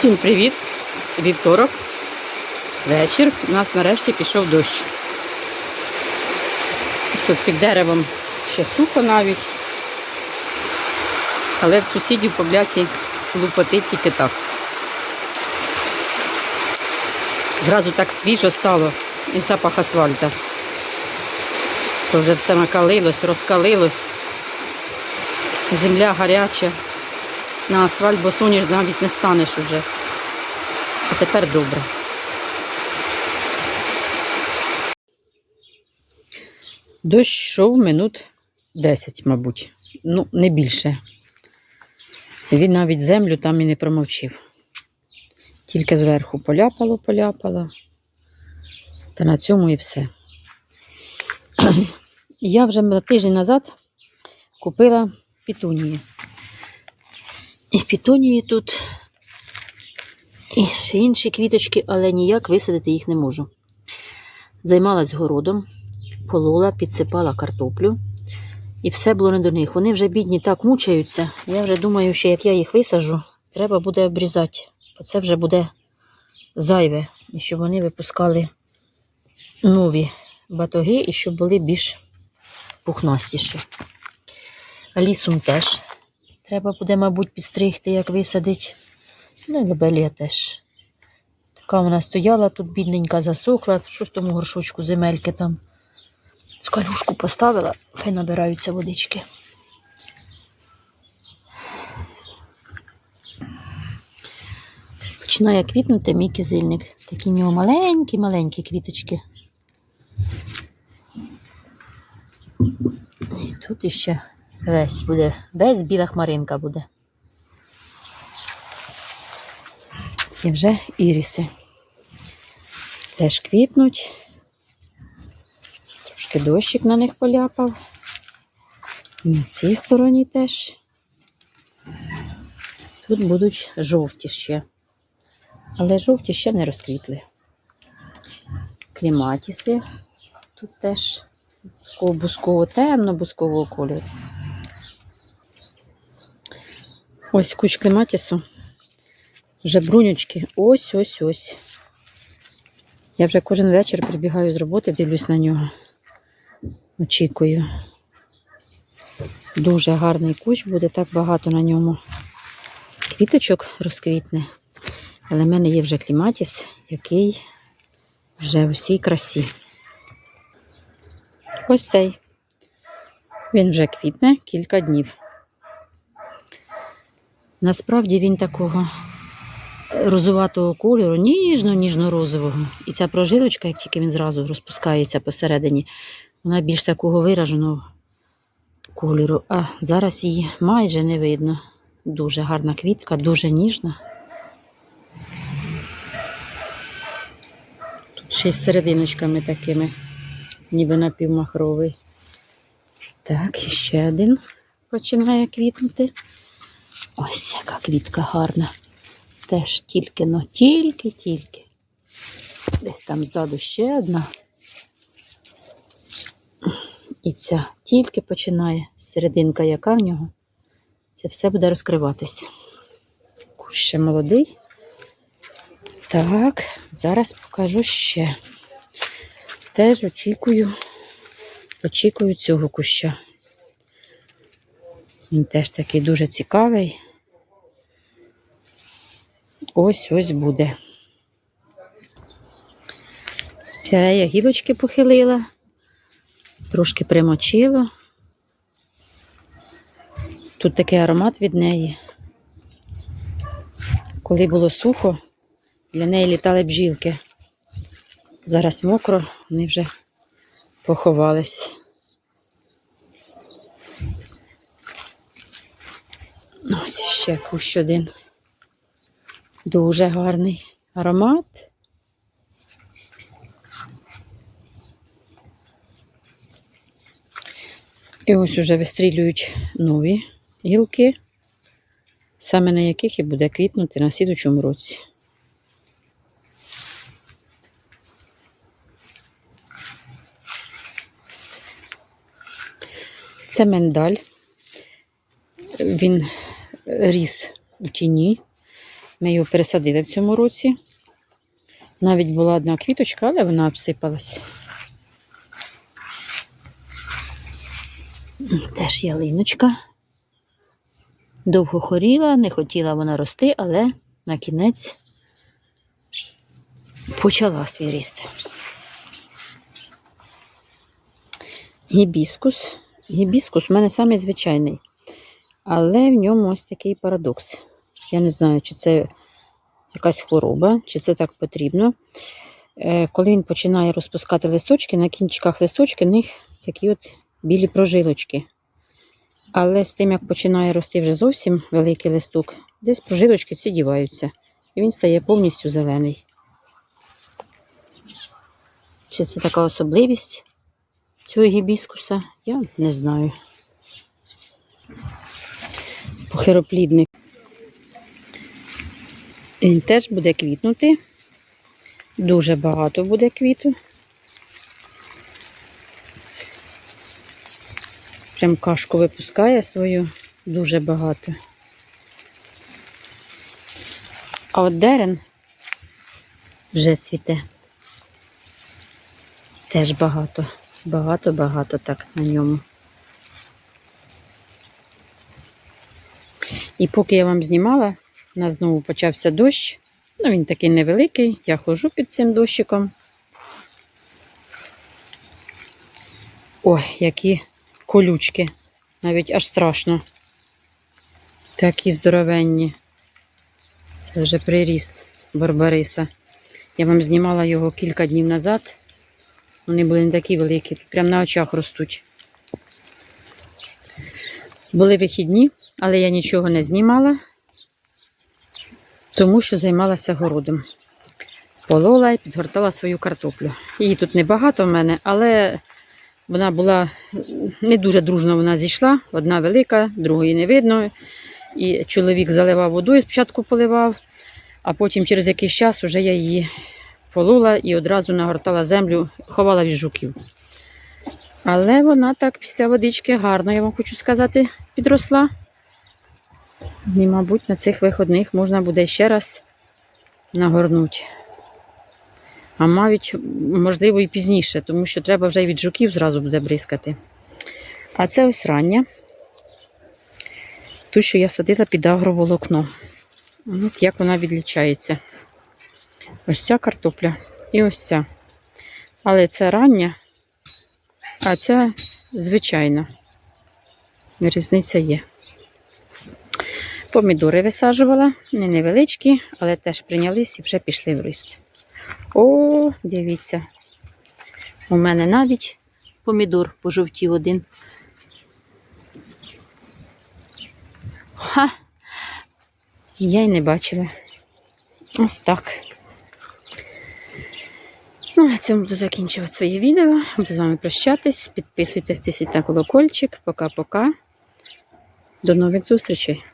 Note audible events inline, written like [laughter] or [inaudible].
Всім привіт! Вівторок, вечір. У нас нарешті пішов дощ. Тут під деревом ще сухо навіть. Але в сусідів по блясі лупотить тільки так. Зразу так свіжо стало і запах асфальта. То вже все накалилось, розкалилось. Земля гаряча. На асфальт босоніж навіть не станеш уже. А тепер добре. Дощ йшов минут 10, мабуть. Ну, не більше. Він навіть землю там і не промовчив. Тільки зверху поляпало, поляпало. Та на цьому і все. [clears throat] Я вже тиждень назад купила пітунії. І пітунії тут, і ще інші квіточки, але ніяк висадити їх не можу. Займалась городом, полола, підсипала картоплю. І все було не до них. Вони вже бідні так мучаються. Я вже думаю, що як я їх висажу, треба буде обрізати. Бо це вже буде зайве. І щоб вони випускали нові батоги і щоб були більш пухнастіші. Лісом теж треба буде, мабуть, підстригти, як висадить. Ну, і лобелія теж. Така вона стояла, тут бідненька засохла, що в тому горшочку земельки там. Скалюшку поставила, хай набираються водички. Починає квітнути мій кизильник. Такі в нього маленькі-маленькі квіточки. І тут іще весь буде, весь біла хмаринка буде. І вже іріси. Теж квітнуть. Трошки дощик на них поляпав. І на цій стороні теж. Тут будуть жовті ще. Але жовті ще не розквітли. Кліматіси тут теж такого бускового, темно-бускового кольору. Ось куч клематісу. Вже брунючки. Ось, ось, ось. Я вже кожен вечір прибігаю з роботи, дивлюсь на нього. Очікую. Дуже гарний кущ, буде так багато на ньому. Квіточок розквітне. Але в мене є вже кліматіс, який вже в усій красі. Ось цей. Він вже квітне кілька днів. Насправді він такого розуватого кольору, ніжно-ніжно-розового. І ця прожилочка, як тільки він зразу розпускається посередині, вона більш такого вираженого кольору. А зараз її майже не видно. Дуже гарна квітка, дуже ніжна. Тут ще з серединочками такими, ніби напівмахровий. Так, ще один починає квітнути. Ось яка квітка гарна. Теж тільки, но тільки-тільки. Десь там ззаду ще одна. І ця тільки починає серединка, яка в нього. Це все буде розкриватись. Кущ ще молодий. Так, зараз покажу ще. Теж очікую, очікую цього куща. Він теж такий дуже цікавий. Ось ось буде. Спірея гілочки похилила, трошки примочила. Тут такий аромат від неї. Коли було сухо, для неї літали бджілки. Зараз мокро, вони вже поховались. Ось ще кущ один. Дуже гарний аромат. І ось уже вистрілюють нові гілки, саме на яких і буде квітнути на слідучому році. Це миндаль. Він ріс у тіні. Ми його пересадили в цьому році. Навіть була одна квіточка, але вона обсипалась. Теж ялиночка. Довго хоріла, не хотіла вона рости, але на кінець почала свій ріст. Гібіскус. Гібіскус в мене самий. Але в ньому ось такий парадокс. Я не знаю, чи це якась хвороба, чи це так потрібно. Е, Коли він починає розпускати листочки, на кінчиках листочки в них такі от білі прожилочки. Але з тим, як починає рости вже зовсім великий листок, десь прожилочки ці діваються. І він стає повністю зелений. Чи це така особливість цього гібіскуса? Я не знаю. Похироплідник. Він теж буде квітнути. Дуже багато буде квіту. Прям кашку випускає свою дуже багато. А от дерен вже цвіте. Теж багато. Багато-багато так на ньому. І поки я вам знімала, у нас знову почався дощ. Ну, він такий невеликий, я ходжу під цим дощиком. Ой, які колючки. Навіть аж страшно. Такі здоровенні. Це вже приріст Барбариса. Я вам знімала його кілька днів назад. Вони були не такі великі, прямо на очах ростуть. Були вихідні, але я нічого не знімала, тому що займалася городом. Полола і підгортала свою картоплю. Її тут небагато в мене, але вона була не дуже дружно вона зійшла. Одна велика, другої не видно. І чоловік заливав водою, спочатку поливав, а потім через якийсь час вже я її полола і одразу нагортала землю, ховала від жуків. Але вона так після водички гарно, я вам хочу сказати, підросла. І, мабуть, на цих виходних можна буде ще раз нагорнути. А навіть, можливо, і пізніше, тому що треба вже від жуків зразу буде бризкати. А це ось рання. Ту, що я садила під агроволокно. От як вона відлічається. Ось ця картопля і ось ця. Але це рання, а ця звичайна. Різниця є. Помідори висаджувала, не невеличкі, але теж прийнялись і вже пішли в ріст. О, дивіться. У мене навіть помідор пожовтів один. Ха! Я й не бачила. Ось так. Ну, на цьому буду закінчувати своє відео. Буду з вами прощатись. Підписуйтесь, тисіть на колокольчик. Пока-пока. До нових зустрічей.